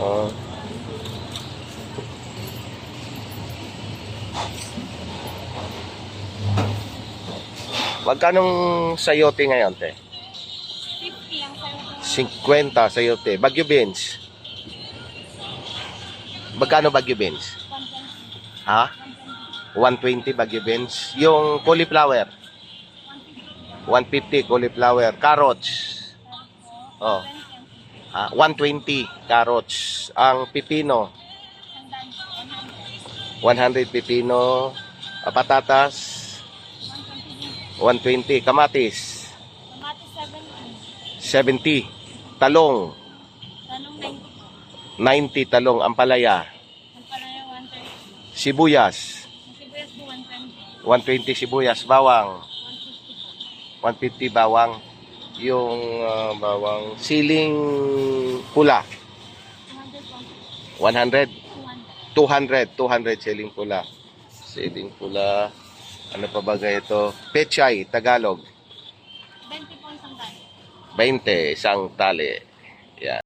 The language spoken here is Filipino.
Oh. Magkanong sayote ngayon, te? 50 ang sayo po. 50 sayote. Bagyo beans. Magkano bagyo beans? 120. Ha? 120 bagyo beans. Yung cauliflower. 150 cauliflower. Carrots. Oh. Ah, 120 carrots. Ang pipino. 100 pipino. Ah, patatas. 120. Kamatis. Tomato 70. 70. Talong. Tanong 90 po. 90 talong. Ampalaya. Ang pala yung 130. Sibuyas. Sibuyas po 120. 120 sibuyas. Bawang. 150 po. 150 bawang. Yung ah, bawang siling pula. 200 po. 100. 200. 200. 200 siling pula. Siling pula. Ano pa ba ito? Pechay, Tagalog. 20 po isang dali. 20, isang tali. Yan.